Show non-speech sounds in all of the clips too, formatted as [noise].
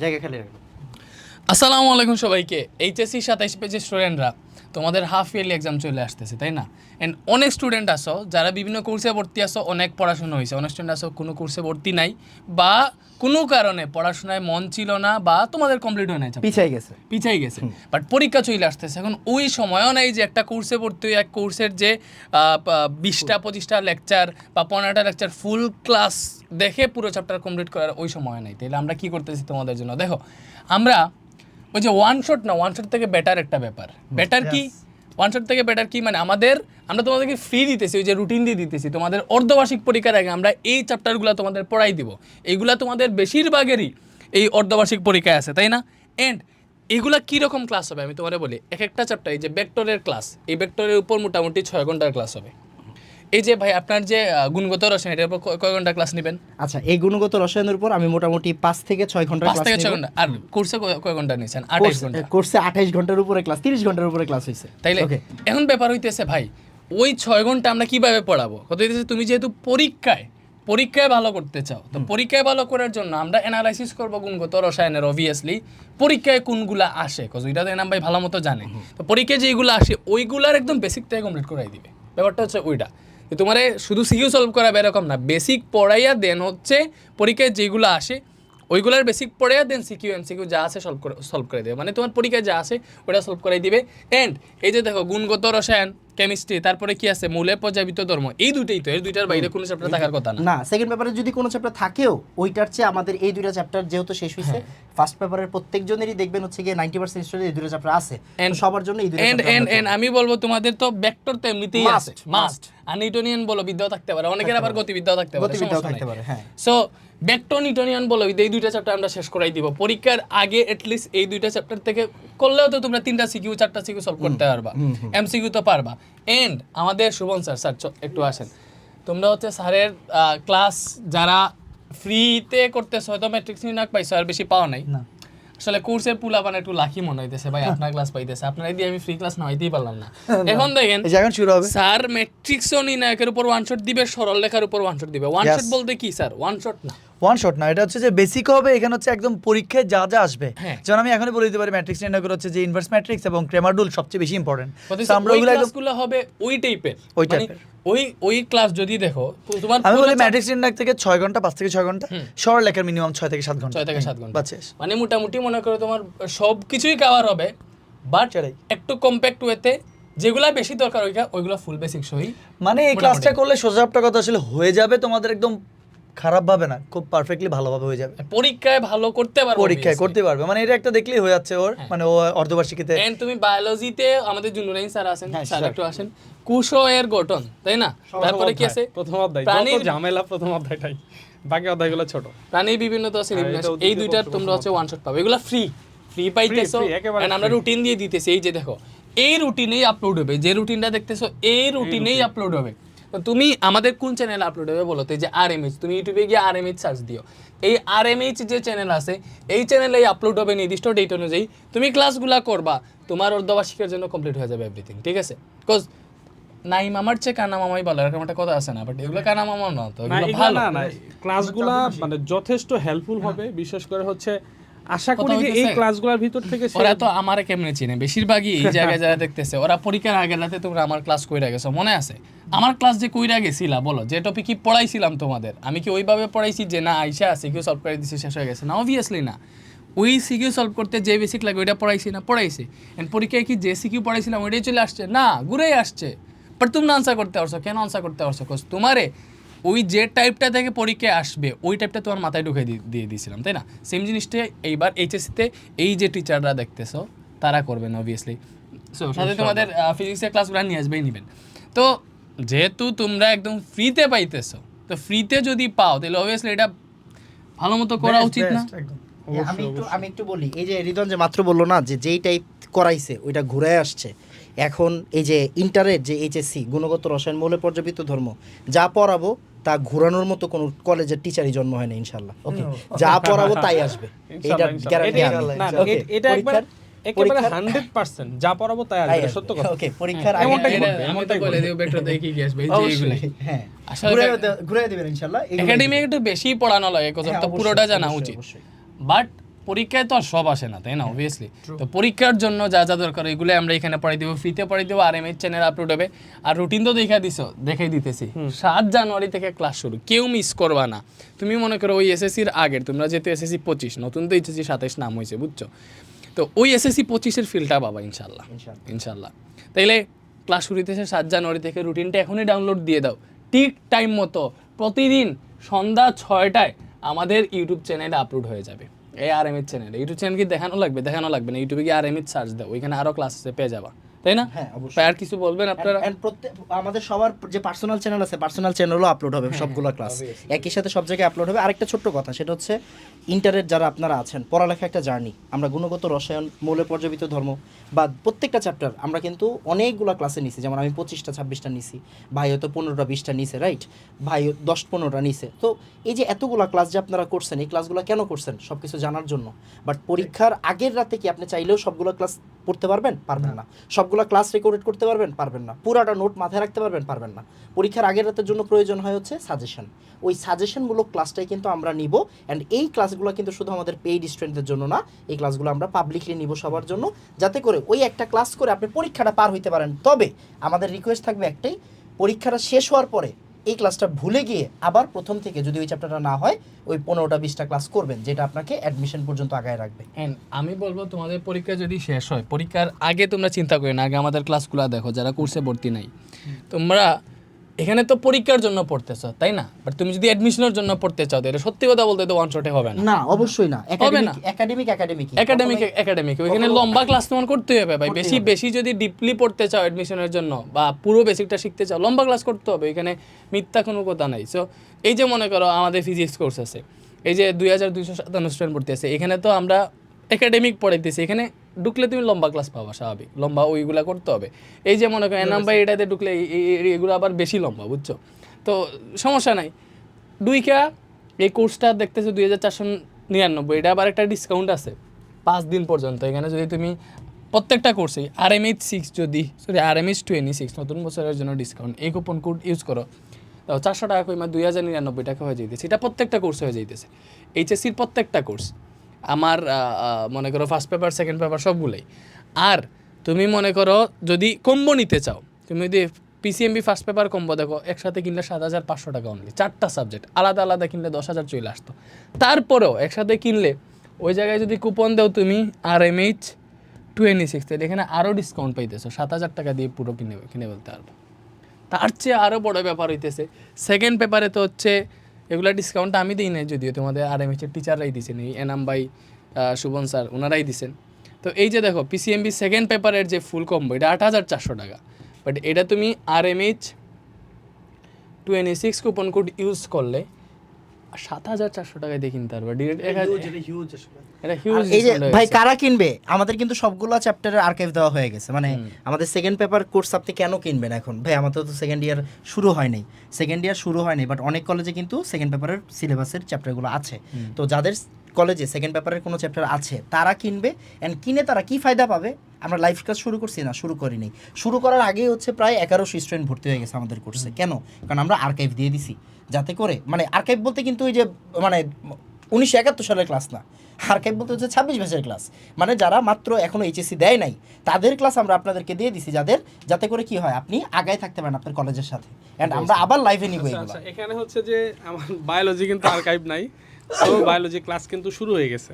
জায়গা খালি রাখব। আসসালামু আলাইকুম সবাইকে এইচএসসি সাতাইশ পেজের স্টুডেন্টরা তোমাদের হাফ ইয়ারলি এক্সাম চলে আসতেছে তাই না? অ্যান্ড অনেক স্টুডেন্ট আসো যারা বিভিন্ন কোর্সে ভর্তি আসো অনেক পড়াশোনা হয়েছে। অনেক স্টুডেন্ট আসো কোনো কোর্সে ভর্তি নাই বা কোনো কারণে পড়াশোনায় মন ছিল না বা তোমাদের কমপ্লিট হয় chapter। পিছাই গেছে। পিছাই গেছে। বাট পরীক্ষা চলে আসতেছে। এখন ওই সময়ও নাই যে একটা কোর্সে ভর্তি হয়ে এক কোর্সের যে বিশটা পঁচিশটা লেকচার বা পনেরোটা লেকচার ফুল ক্লাস দেখে পুরো চ্যাপ্টার কমপ্লিট করার ওই সময় নাই। তাহলে আমরা কি করতেছি তোমাদের জন্য? দেখো আমরা ওই যে ওয়ান শট না ওয়ান শট থেকে বেটার একটা ব্যাপার। বেটার কি? ওয়ান শট থেকে বেটার কি? মানে আমাদের আমরা তোমাদেরকে ফ্রি দিতেছি ওই যে রুটিন দিয়ে দিতেছি। তোমাদের অর্ধবার্ষিক পরীক্ষার আগে আমরা এই চ্যাপ্টারগুলো তোমাদের পড়াই দিব। এইগুলা তোমাদের বেশিরভাগেরই এই অর্ধবার্ষিক পরীক্ষায় আছে তাই না? এন্ড এগুলা কীরকম ক্লাস হবে? আমি তোমারে বলি এক একটা চ্যাপ্টার এই যে ভেক্টরের ক্লাস এই ভেক্টরের উপর মোটামুটি ছয় ঘণ্টার ক্লাস হবে। এই যে ভাই আপনার যে গুণগত রসায়ন এটার উপর কয় ঘণ্টা ক্লাস নেবেন? আচ্ছা এই গুণগত রসায়নের উপর আমি মোটামুটি পাঁচ থেকে ছয় ঘণ্টার পাঁচ থেকে ছয় ঘণ্টা। আর কোর্সে কয় ঘণ্টা নিয়েছেন? আঠাইশ ঘণ্টা। কোর্সে আঠাইশ ঘণ্টার উপরে ক্লাস তিরিশ ঘণ্টার উপরে ক্লাস হয়েছে তাইলে এখন ব্যাপার হইতেছে ভাই ওই ছয় ঘণ্টা আমরা কীভাবে পড়াবো? কথা হইতেছে তুমি যেহেতু পরীক্ষায় পরীক্ষায় ভালো করতে চাও তো পরীক্ষায় ভালো করার জন্য আমরা অ্যানালাইসিস করব গুণগত রসায়নের অবভিয়াসলি পরীক্ষায় কোনগুলা আসে। কজ ওইটা তো এনাম ভাই ভালো মতো জানে। তো পরীক্ষায় যেগুলো আসে ওইগুলার একদম বেসিক থেকে কমপ্লিট করাই দিবে। ব্যাপারটা হচ্ছে ওইটা। তোমার শুধু সিকিউ সলভ করাবে এরকম না বেসিক পড়াইয়া দেন হচ্ছে পরীক্ষায় যেগুলো আসে ওইগুলার বেসিক পড়ে দেন সিকিউ এম সিকিউ যা আছে সলভ করে সলভ করে দেবে। মানে তোমার পরীক্ষায় যা আছে ওটা সলভ করে দিবে। এন্ড এই যে দেখো গুণগত রসায়ন কেমিস্ট্রি তারপরে কি আছে? মূলে পর্যাবৃত ধর্ম। এই দুইটাই তো এর দুইটার বাইরে কোনো চ্যাপ্টার থাকার কথা না। না সেকেন্ড পেপারে যদি কোনো চ্যাপ্টার থাকেও ওইটার চেয়ে আমাদের এই দুইটা চ্যাপ্টার যেহেতু শেষ হয়েছে হ্যাঁ। ফার্স্ট পেপারের প্রত্যেকজনেরই দেখবেন হচ্ছে গিয়ে নাইনটি পার্সেন্ট স্টুডেন্ট এই দুটো চ্যাপ্টার আছে। তো সবার জন্য এই এন্ড chapter এন্ড এন্ড আমি বলব তোমাদের তো ভেক্টর তো এমনিতেই আছে। মাস্ট আর নিউটনিয়ান বলো বিদ্যাও থাকতে পারে। অনেকের আবার গতিবিদ্যাও থাকতে পারে গতিবিদ্যাও থাকতে পারে, হ্যাঁ। সো ভেক্টর নিউটনিয়ান বলো এই দুইটা চ্যাপ্টার আমরা শেষ করাই দিব। পরীক্ষার আগে এটলিস্ট এই দুইটা চ্যাপ্টার থেকে করলেও তো তোমরা তিনটা সিকিউ চারটা সিকিউ সলভ করতে পারবা। এমসিকিউ তো পারবা। এন্ড আমাদের শুভন স্যার স্যার একটু আসেন। তোমরা হচ্ছে স্যারের ক্লাস যারা ফ্রিতে করতেছো হয়তো ম্যাট্রিক্স নিয়ে পাইছো আর বেশি পাওয়া নাই। না। আসলে কোর্সের পুলা মানে একটু লাখি মনে হইতেছে ভাই [laughs] আপনার ক্লাস পাইতেছে। আপনার দিয়ে আমি ফ্রি ক্লাস নাইতেই পারলাম না। এখন দেখেন এই যে এখন শুরু হবে। স্যার ম্যাট্রিক্সও নির্ণায়কের উপর ওয়ান শট দিবে সরল লেখার উপর ওয়ান শট দিবে। ওয়ান শট বলতে কি স্যার? ওয়ান শট না। ওয়ান শট না এটা হচ্ছে যে বেসিক হবে এখানে হচ্ছে একদম পরীক্ষায় যা যা আসবে। হ্যাঁ। যেমন আমি এখনই বলে দিতে পারি ম্যাট্রিক্স নির্ণয় করে হচ্ছে যে ইনভার্স ম্যাট্রিক্স এবং ক্রেমার রুল সবচেয়ে বেশি ইম্পর্টেন্ট আমরা ওগুলো হবে ওই টাইপের ওই মানে type-এর। ওই ওই ক্লাস যদি দেখো তোমার আমি বলি ম্যাট্রিক্স নির্ণয় থেকে ছয় ঘণ্টা পাঁচ থেকে ছয় ঘণ্টা সরল লেখার মিনিমাম ছয় থেকে সাত ঘণ্টা। ছয় থেকে সাত ঘণ্টা। বাস শেষ। মানে মোটামুটি মনে করো তোমার সব কিছুই কভার হবে বাট একটু কম্প্যাক্ট ওয়েতে যেগুলা বেশি দরকার ওইটা ওইগুলো ফুল বেসিক সহি মানে এই ক্লাসটা করলে সোজা কথা আসলে হয়ে যাবে তোমাদের একদম খারাপ ভাবে না খুব পারফেক্টলি ভালোভাবে হয়ে যাবে। পরীক্ষায় ভালো করতে পারবে পরীক্ষায় করতে পারবে মানে এটা একটা দেখলেই হয়ে যাচ্ছে ওর হ্যাঁ। মানে ও অর্ধবার্ষিকীতে। এন্ড তুমি বায়োলজিতে আমাদের জুনুরাইন স্যার আছেন হ্যাঁ, স্যার একটু আসেন। কুশো এর গঠন তাই না? তারপরে কি আছে? প্রথম অধ্যায়। যত প্রাণীর ঝামেলা প্রথম অধ্যায়টাই। বাকি অধ্যায়গুলো ছোট। প্রাণীর বিভিন্ন তো আছে হ্যাঁ, এই দুইটার তোমরা হচ্ছে ওয়ান শট পাবে। এগুলো ফ্রি ফ্রি পাইতেছো। And আমরা রুটিন দিয়ে দিতেছি। এই যে দেখো এই রুটিনেই আপলোড হবে। যে রুটিনটা দেখতেছো এই রুটিনেই আপলোড হবে। তুমি আমাদের কোন চ্যানেলে আপলোড হবে বলো তো? এই যে আর এম এইচ তুমি ইউটিউবে গিয়ে আর এম এইচ সার্চ দিও। এই আর এম এইচ যে চ্যানেল আছে এই চ্যানেলেই আপলোড হবে নির্দিষ্ট ডেট অনুযায়ী। তুমি ক্লাসগুলা করবা তোমার অর্ধবার্ষিকের জন্য কমপ্লিট হয়ে যাবে এভরিথিং ঠিক আছে? বিকজ নাই মামার চেয়ে কানা মামাই ভালো এরকম একটা কথা আছে না বাট এগুলো কানা মামা না তো এগুলো ভালো। না ক্লাসগুলা মানে যথেষ্ট হেল্পফুল হবে বিশেষ করে হচ্ছে আশা করি যে এই ক্লাসগুলোর ভিতর থেকে ওরা তো আমার কেমনে চিনে? বেশিরভাগই এই জায়গায় যারা [laughs] দেখতেছে ওরা পরীক্ষার আগে রাতে তোমরা আমার ক্লাস কইরা গেছো মনে আছে? আমার ক্লাস যে কইরা গেছিলা বলো যে টপিক কি পড়াইছিলাম তোমাদের আমি কি ওইভাবে পড়াইছি যে না আইসা সিকিউ সলভ করে দিছি শেষ হয়ে গেছে? না অবভিয়াসলি না। ওই সিকিউ সলভ করতে যে বেসিক লাগে ওইটা পড়াইছি না পড়াইছি। এন্ড পরীক্ষায় কি যে সিকিউ পড়াইছিলাম ওইটাই চলে আসছে? না ঘুরেই আসছে। বাট তুমি আনসার করতে পারছ কেন আনসার করতে পারছ? কোস তোমারে ওই যে টাইপটা থেকে পরীক্ষায় আসবে ওই টাইপটা তোমার মাথায় ঢুকে দিয়ে দিয়েছিলাম তাই না? সেম জিনিসটা এইবার এইচএসসিতে এই যে টিচাররা দেখতেছো তারা করবেন অবভিয়াসলি সো সাথে তোমাদের ফিজিক্সের ক্লাসগুলো নিয়ে আসবেই নেবেন। তো যেহেতু তোমরা একদম ফ্রিতে পাইতেছো তো ফ্রিতে যদি পাও তাহলে অবভিয়াসলি এটা ভালো মতো করা উচিত না? আমি একটু আমি একটু বলি এই যে রিদন যে মাত্র বলল না যে যেই টাইপ করাইছে ওইটা ঘুরে আসছে। এখন এই যে ইন্টারের যে এইচএসসি গুণগত রসায়ন মৌলে পর্যাবৃত্ত ধর্ম যা পড়াবো তা ঘোরানোর মতো কোনো কলেজের টিচারই জন্ম হয় না ইনশাল্লাহ ওকে যা পড়াবো তাই আসবে। এটা। গ্যারান্টি এটা- না, না, এটা একবার একেবারে পরীক্ষার- হান্ড্রেড পার্সেন্ট যা পড়াবো তাই তাই আসবে আসবে। সত্য কথা। ওকে পরীক্ষার আগে এমনটাই এটা- ঘটবে, আমি তো এমনটাই বলে ঘটবে। বেটার দেখি কি আসবে যে অবশ্যই, হ্যাঁ। ঘুরে ঘুরে দিবেন ইনশাল্লাহ একাডেমি একটু বেশি পড়ানো লাগে হ্যাঁ, তো পুরোটা জানা উচিত। বাট পরীক্ষায় তো আর সব আসে না তাই না অবভিয়াসলি তো পরীক্ষার জন্য যা যা দরকার এগুলো আমরা এখানে পড়াই দিব ফ্রিতে পড়াই দেবো R M H channel upload হবে। আর রুটিন তো দেখা দিছো দেখাই দিতেছি। সাত জানুয়ারি থেকে ক্লাস শুরু কেউ মিস করবা না। তুমি মনে করো ওই এসএসসির আগের তোমরা যেহেতু এসএসসি পঁচিশ নতুন তো এইচএসসি সাতাইশ নাম হয়েছে বুঝছ? তো ওই এসএসসি পঁচিশের ফিলটা পাবা ইনশাল্লাহ ইনশাল্লাহ তাইলে ক্লাস শুরু হইতেছে সাত জানুয়ারি থেকে রুটিনটা এখনই ডাউনলোড দিয়ে দাও। ঠিক টাইম মতো প্রতিদিন সন্ধ্যা ছয়টায় আমাদের ইউটিউব চ্যানেলে আপলোড হয়ে যাবে। এই আর এম চ্যানেলে ইউটিউব চ্যানেল কি দেখানো লাগবে? দেখানো লাগবে না। ইউটিউবে গিয়ে আর এম সার্চ দাও। ওইখানে আরও ক্লাস আছে পেয়ে যাবা। তাই না? হ্যাঁ, অবশ্যই। আর কিছু বলবেন আপনারা? আমাদের সবার যে পার্সোনাল চ্যানেল আছে পার্সোনাল চ্যানেলও আপলোড হ্যাঁ, হবে সবগুলো ক্লাস একই সাথে সব জায়গায় আপলোড হবে। আরেকটা ছোট্ট কথা সেটা হচ্ছে ইন্টারের যারা আপনারা আছেন পড়ালেখা একটা জার্নি আমরা গুণগত রসায়ন মৌলে পর্যাপিত ধর্ম বা প্রত্যেকটা চ্যাপ্টার আমরা কিন্তু অনেকগুলো ক্লাসে নিছি। যেমন আমি পঁচিশটা ছাব্বিশটা নিছি ভাই হয়তো পনেরোটা বিশটা নিছে রাইট ভাই দশ পনেরোটা নিছে। তো এই যে এতগুলা ক্লাস যে আপনারা করছেন এই ক্লাসগুলো কেন করছেন? সব কিছু জানার জন্য। বাট পরীক্ষার আগের রাতে কি আপনি চাইলেও সবগুলো ক্লাস পড়তে পারবেন? পারবেন না। সবগুলো ক্লাস রেকর্ড করতে পারবেন? পারবেন না। পুরাটা নোট মাথায় রাখতে পারবেন? পারবেন না। পরীক্ষার আগের রাতের জন্য প্রয়োজন হয় হচ্ছে সাজেশন ওই সাজেশনমূলক ক্লাসটাই কিন্তু আমরা নিব। অ্যান্ড এই ক্লাসগুলো কিন্তু শুধু আমাদের পেইড স্টুডেন্টদের জন্য না, এই ক্লাসগুলো আমরা পাবলিকলি নিব সবার জন্য। যাতে করে ওই একটা ক্লাস করে আপনি পরীক্ষাটা পার হইতে পারেন। তবে আমাদের রিকোয়েস্ট থাকবে একটাই, পরীক্ষাটা শেষ হওয়ার পরে এই ক্লাসটা ভুলে গিয়ে আবার প্রথম থেকে যদি ওই চ্যাপ্টারটা না হয় ওই পনেরোটা বিশটা ক্লাস করবেন যেটা আপনাকে অ্যাডমিশন পর্যন্ত আগায় রাখবে। And আমি বলব তোমাদের পরীক্ষা যদি শেষ হয় পরীক্ষার আগে তোমরা চিন্তা করি না আগে আমাদের ক্লাসগুলো দেখো যারা কোর্সে ভর্তি নাই। তোমরা এখানে তো পরীক্ষার জন্য পড়তেছ তাই না? বাট তুমি যদি অ্যাডমিশনের জন্য পড়তে চাও তাহলে সত্যি কথা বলতে তো ওয়ান শটে হবে না। না অবশ্যই না। হবে না। একাডেমিক একাডেমিক একাডেমিক একাডেমিক ওইখানে লম্বা ক্লাস তোমার করতে হবে ভাই। বেশি বেশি যদি ডিপলি পড়তে চাও অ্যাডমিশনের জন্য বা পুরো বেসিকটা শিখতে চাও লম্বা ক্লাস করতে হবে। এখানে মিথ্যা কোনো কথা নাই। সো এই যে মনে করো আমাদের ফিজিক্স কোর্স আছে এই যে দুই হাজার দুইশো সাতান্ন স্টুডেন্ট পড়তে আছে এখানে তো আমরা একাডেমিক পড়াইতেছি। এখানে ঢুকলে তুমি লম্বা ক্লাস পাবা, স্বাভাবিক। লম্বা ওইগুলা করতে হবে। এই যে মনে করো এনাম বাই এটাতে ঢুকলে এগুলো আবার বেশি লম্বা, বুঝছ? তো সমস্যা নাই। দুইকা এই কোর্সটা দেখতেছো দুই হাজার চারশো নিরানব্বই, এটা আবার একটা ডিসকাউন্ট আছে। পাঁচ দিন পর্যন্ত, এখানে যদি তুমি প্রত্যেকটা কোর্সেই আর এম এইচ সিক্স যদি, sorry R M H twenty six নতুন বছরের জন্য ডিসকাউন্ট এই কুপন কোড ইউজ করো। তো চারশো টাকা কইমা দুই হাজার নিরানব্বই টাকা হয়ে যাইতেছে। এটা প্রত্যেকটা কোর্সে হয়ে যাইতেছে। এইচএসসির প্রত্যেকটা কোর্স আমার মনে করো ফার্স্ট পেপার সেকেন্ড পেপার সবগুলোই। আর তুমি মনে করো যদি কম্বো নিতে চাও, তুমি যদি পিসিএমবি ফার্স্ট পেপার কম্বো দেখো, একসাথে কিনলে সাত হাজার পাঁচশো টাকা অনলি চারটা সাবজেক্ট আলাদা আলাদা কিনলে দশ হাজার চলে আসতো। তারপরেও একসাথে কিনলে, ওই জায়গায় যদি কুপন দাও তুমি R M H twenty six তাহলে এখানে আরও ডিসকাউন্ট পাইতেছো, সাত হাজার টাকা দিয়ে পুরো কিনে কিনে বলতে পারব। তার চেয়ে আরও বড় ব্যাপার হইতেছে সেকেন্ড পেপারে তো হচ্ছে এগুলা ডিসকাউন্ট আমি দিই নাই যদিও তোমাদের আর এম এইচের টিচাররাই দিয়েছেন এই এনাম আহ, শুভন স্যার ওনারাই দিছেন। তো এই যে দেখো পিসিএমবি সেকেন্ড পেপারের যে ফুল কম্বো এটা আট হাজার চারশো টাকা। বাট এটা তুমি R M H N six coupon code use করলে সাত হাজার চারশো টাকায় দিয়ে কিনতে পারবে। ডিরেক্ট এটা হিউজ এই যে ভাই কারা কিনবে? আমাদের কিন্তু সবগুলো চ্যাপ্টারের আর্কাইভ দেওয়া হয়ে গেছে। মানে আমাদের সেকেন্ড পেপার কোর্স আপনি কেন কিনবেন এখন? ভাই আমাদের তো সেকেন্ড ইয়ার শুরু হয় নাই। সেকেন্ড ইয়ার শুরু হয়নি বাট অনেক কলেজে কিন্তু সেকেন্ড পেপারের সিলেবাসের চ্যাপ্টারগুলো আছে। তো যাদের কলেজে সেকেন্ড পেপারের কোনো চ্যাপ্টার আছে তারা কিনবে। অ্যান্ড কিনে তারা কি ফায়দা পাবে? আমরা লাইফ ক্লাস শুরু করছি না শুরু করিনি শুরু করার আগেই হচ্ছে প্রায় এগারোশো স্টুডেন্ট ভর্তি হয়ে গেছে আমাদের কোর্সে কেন? কারণ আমরা আর্কাইভ দিয়ে দিছি। যাতে করে মানে আর্কাইভ বলতে কিন্তু ওই যে মানে উনিশশো একাত্তর সালের ক্লাস না। আর্কাইভ বলতে হচ্ছে ছাব্বিশ বছরের ক্লাস মানে যারা মাত্র এখনও এইচএসসি দেয় নাই তাদের ক্লাস আমরা আপনাদেরকে দিয়ে দিছি যাদের যাতে করে কি হয় আপনি আগায় থাকতে পারেন আপনার কলেজের সাথে। অ্যান্ড আমরা আবার লাইভে নিব আচ্ছা, এগুলো। আচ্ছা, এখানে হচ্ছে যে আমার বায়োলজি কিন্তু আর্কাইভ নাই। তো বায়োলজি ক্লাস কিন্তু শুরু হয়ে গেছে।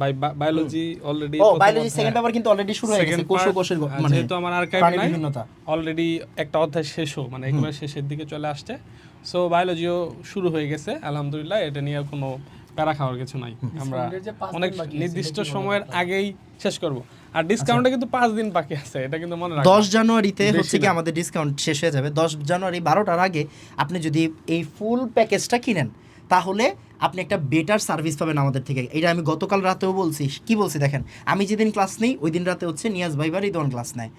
বাই বায়োলজি অলরেডি ও বায়োলজি সেকেন্ড পেপার কিন্তু অলরেডি শুরু হয়ে গেছে কোষ কোষের মানে যেহেতু আমার আর্কাইভ নাই অলরেডি একটা অধ্যায় শেষও মানে একেবারে শেষের দিকে চলে আসছে। সো বায়োলজিও শুরু হয়ে গেছে আলহামদুলিল্লাহ এটা নিয়ে কোনো প্যারা খাওয়ার কিছু নাই। আমরা ডিসকাউন্টের যে পাঁচ দিন অনেক নির্দিষ্ট সময়ের আগেই শেষ করব। আর ডিসকাউন্টে কিন্তু পাঁচ দিন বাকি আছে এটা কিন্তু মনে রাখবেন। দশ জানুয়ারিতে হচ্ছে কি আমাদের ডিসকাউন্ট শেষ হয়ে যাবে। দশ জানুয়ারি বারোটার আগে আপনি যদি এই ফুল প্যাকেজটা কিনেন তাহলে আপনি একটা বেটার সার্ভিস পাবেন আমাদের থেকে। এটা আমি গতকাল রাতেও বলছি। কি বলছি দেখেন? আমি যেদিন ক্লাস নেই ওই দিন রাতে হচ্ছে নিয়াজ ভাই বা রিদওয়ান ক্লাস নেয়।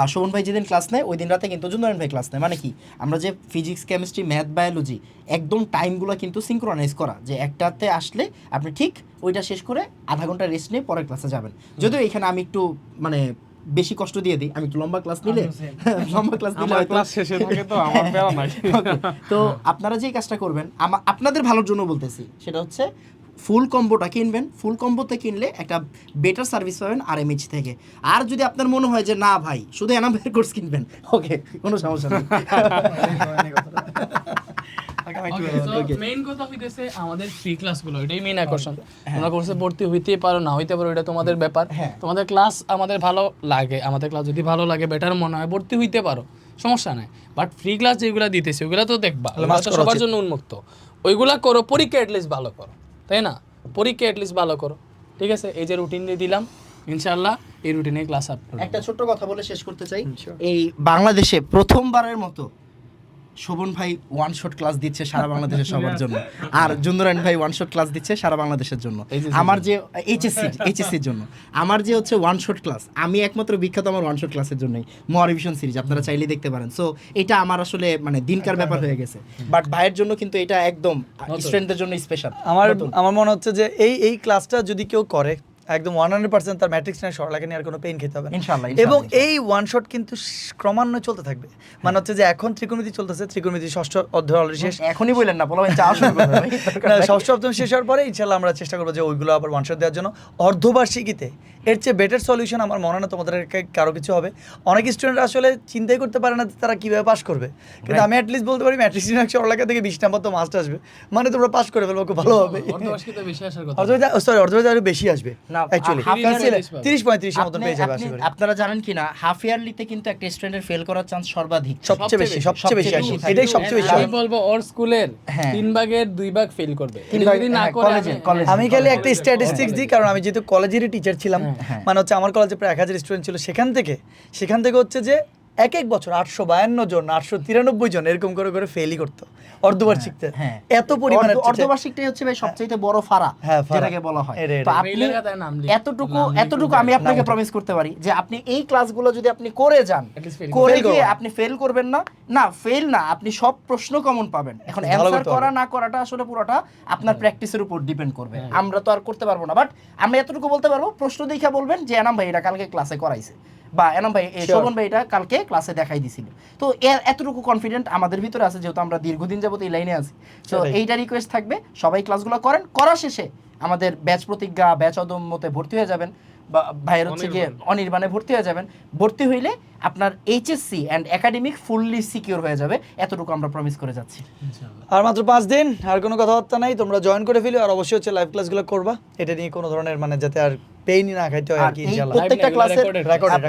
আর শোভন ভাই যেদিন ক্লাস নেয় ওই দিন রাতে কিন্তু জুন্দরন ভাই ক্লাস নেয়। মানে কি? আমরা যে ফিজিক্স কেমিস্ট্রি ম্যাথ বায়োলজি একদম টাইমগুলো কিন্তু সিঙ্ক্রোনাইজ করা। যে একটাতে আসলে আপনি ঠিক ওইটা শেষ করে আধা ঘণ্টা রেস্ট নিয়ে পরের ক্লাসে যাবেন। যদিও এখানে আমি একটু মানে বেশি কষ্ট দিয়ে দিই। আমি একটু লম্বা ক্লাস নিলে [laughs] লম্বা ক্লাস নিলে ক্লাস শেষে থাকে তো আমার [laughs] প্যারা নাই। তো আপনারা যে কাজটা করবেন আপনাদের ভালোর জন্য বলতেছি সেটা হচ্ছে ফুল কম্বোটা কিনবেন ফুল কম্বোতে কিনলে একটা বেটার সার্ভিস পাবেন আর এমএইচ থেকে। আর যদি আপনার মনে হয় যে না ভাই শুধু এনাম বের কোর্স কিনবেন। ওকে কোনো সমস্যা নেই। মেইন কথা হইতেছে আমাদের ফ্রি ক্লাসগুলো এটাই মেইন আকর্ষণ। তোমরা কোর্সে ভর্তি হইতে পারো না হইতে পারো এটা তোমাদের ব্যাপার। হ্যাঁ। তোমাদের ক্লাস আমাদের ভালো লাগে আমাদের ক্লাস যদি ভালো লাগে বেটার মনে হয় ভর্তি হইতে পারো সমস্যা নাই। বাট ফ্রি ক্লাস যেগুলো দিতেছে ওগুলো তো দেখবা সবার জন্য উন্মুক্ত। ওইগুলা করো পরীক্ষা অ্যাটলিস্ট ভালো করো। তাই না? পরীক্ষা অ্যাটলিস্ট ভালো করো। ঠিক আছে? এই যে রুটিন দিয়ে দিলাম। ইনশাআল্লাহ এই রুটিনে ক্লাস আপ একটা ছোট্ট কথা বলে শেষ করতে চাই। এই বাংলাদেশে প্রথমবারের মতো শোভন ভাই ওয়ান শট ক্লাস দিচ্ছে সারা [laughs] বাংলাদেশের সবার জন্য। আর জুন্দরায়ণ ভাই ওয়ান শট ক্লাস দিচ্ছে সারা বাংলাদেশের জন্য। আমার যে এইচএসসি এইচএসসির জন্য। আমার যে হচ্ছে ওয়ান শট ক্লাস আমি একমাত্র বিখ্যাত আমার ওয়ান শট ক্লাসের জন্যই মহারিভিশন সিরিজ আপনারা চাইলে দেখতে পারেন। সো এটা আমার আসলে মানে দিনকার ব্যাপার হয়ে গেছে। বাট ভাইয়ের জন্য কিন্তু এটা একদম স্টুডেন্টদের জন্য স্পেশাল আমার আমার মনে হচ্ছে যে এই এই ক্লাসটা যদি কেউ করে একদম ওয়ান হান্ড্রেড পার্সেন্ট তার ম্যাট্রিক্স নিয়ে সরলাকে নিয়ে আর কোনো পেইন খেতে হবে। এবং এই ওয়ান শট কিন্তু ক্রমান্বয়ে চলতে থাকবে। মানে হচ্ছে যে এখন ত্রিকোণমিতি চলতেছে ত্রিকোণমিতি ষষ্ঠ অধ্যায় অলরেডি শেষ। এখনই বললেন না বলো [laughs] ষষ্ঠ সপ্তম শেষ হওয়ার পরে ইনশাল্লাহ আমরা চেষ্টা করব যে ওইগুলো আবার ওয়ান শট দেওয়ার জন্য। অর্ধবার্ষিকীতে এর চেয়ে বেটার সলিউশন আমার মনে হয় না তোমাদের কারও কিছু হবে। অনেক স্টুডেন্ট আসলে চিন্তাই করতে পারে না তারা কীভাবে পাস করবে। কিন্তু আমি অ্যাটলিস্ট বলতে পারি ম্যাট্রিক্স সরলাকা থেকে বিশ নাম্বার তো মাস্ট আসবে। মানে তোমরা পাস করে ফেলব খুব ভালো হবে। অর্ধবার্ষিকীতে সরি অর্ধবার্ষিকী আরও বেশি আসবে। না, অ্যাকচুয়ালি তিরিশ পঁয়ত্রিশের মতন পেয়ে যাবে আপনি- আশা করি আপনারা জানেন কিনা হাফ ইয়ারলিতে কিন্তু একটা স্টুডেন্টের ফেল করার চান্স সর্বাধিক। সবচেয়ে বেশি সবচেয়ে বেশি আসে এটাই সবচেয়ে বেশি আমি বলব ওর স্কুলের হ্যাঁ। তিন ভাগের দুই ভাগ ফেল করবে। তিন ভাগ- যদি না হ্যাঁ, করে কলেজে- আমি-। খালি একটা স্ট্যাটিস্টিক্স দিই কারণ আমি যেহেতু কলেজেরই টিচার ছিলাম হ্যাঁ। মানে হচ্ছে আমার কলেজে প্রায় এক হাজার স্টুডেন্ট ছিল। সেখান থেকে সেখান থেকে হচ্ছে যে এক এক বছর আটশো বায়ান্ন জন আটশো তিরানব্বই জন এরকম করে করে ফেলই করতো অর্ধবার্ষিকতে। হ্যাঁ এত পরিমাণে অর্ধবার্ষিকটাই হচ্ছে ভাই সবচেয়ে বড় ফারা হ্যাঁ, যেটাকে বলা হয়। তো আপনি এতটুকু এতটুকু আমি আপনাকে প্রমিস করতে পারি যে আপনি এই ক্লাসগুলো যদি আপনি করে যান করে গিয়ে আপনি ফেল করবেন না। না ফেল না আপনি সব প্রশ্ন কমন পাবেন। এখন ভালো অ্যান্সার করা না করাটা আসলে পুরোটা আপনার প্র্যাকটিসের উপর ডিপেন্ড করবে। আমরা তো আর করতে পারব না। বাট আমরা এতটুকু বলতে পারব প্রশ্ন দেখে বলবেন যে এনাম ভাই এটা কালকে ক্লাসে করাইছে। বা এনাম ভাই শোভন ভাই এটা কালকে ক্লাসে দেখাই দিছিল তো এর এতটুকু কনফিডেন্ট আমাদের ভিতরে আছে যেহেতু আমরা দীর্ঘদিন যাবত এই লাইনে আছি। তো এইটা রিকোয়েস্ট থাকবে সবাই ক্লাসগুলো করেন করা শেষে আমাদের ব্যাচ প্রতিজ্ঞা ব্যাচ অদম্যতে ভর্তি হয়ে যাবেন। বা ভাইয়ের হচ্ছে গিয়ে অনির্বাণে ভর্তি হয়ে যাবেন। ভর্তি হইলে আপনার HSC and academic fully secure হয়ে যাবে। এতটুকু আমরা প্রমিস করে যাচ্ছি। আর মাত্র পাঁচ দিন আর কোনো কথাবার্তা নাই তোমরা জয়েন করে ফেলো আর অবশ্যই হচ্ছে লাইভ ক্লাসগুলো করবা। এটা নিয়ে কোনো ধরনের মানে যাতে আর পেইনই না খাইতে হয় আর কি প্রত্যেকটা ক্লাসের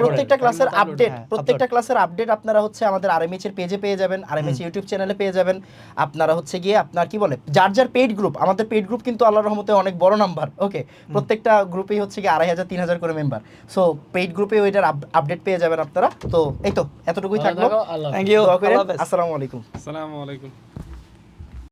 প্রত্যেকটা ক্লাসের আপডেট হ্যাঁ, প্রত্যেকটা ক্লাসের আপডেট আপনারা হচ্ছে আমাদের আরএমএইচ এর পেজে পেয়ে যাবেন আরএমএইচ ইউটিউব চ্যানেলে পেয়ে যাবেন। আপনারা হচ্ছে গিয়ে আপনার কি বলে যার যার পেইড গ্রুপ আমাদের পেইড গ্রুপ কিন্তু আল্লাহর রহমতে অনেক বড় নাম্বার ওকে প্রত্যেকটা গ্রুপেই হচ্ছে গিয়ে আড়াই হাজার তিন হাজার করে মেম্বার সো পেইড গ্রুপে ওইটার আপডেট পেয়ে যাবেন আপনারা। তো এই তো এতটুকুই থাকল। থ্যাংক ইউ আসসালামু আলাইকুম। আসসালামু আলাইকুম।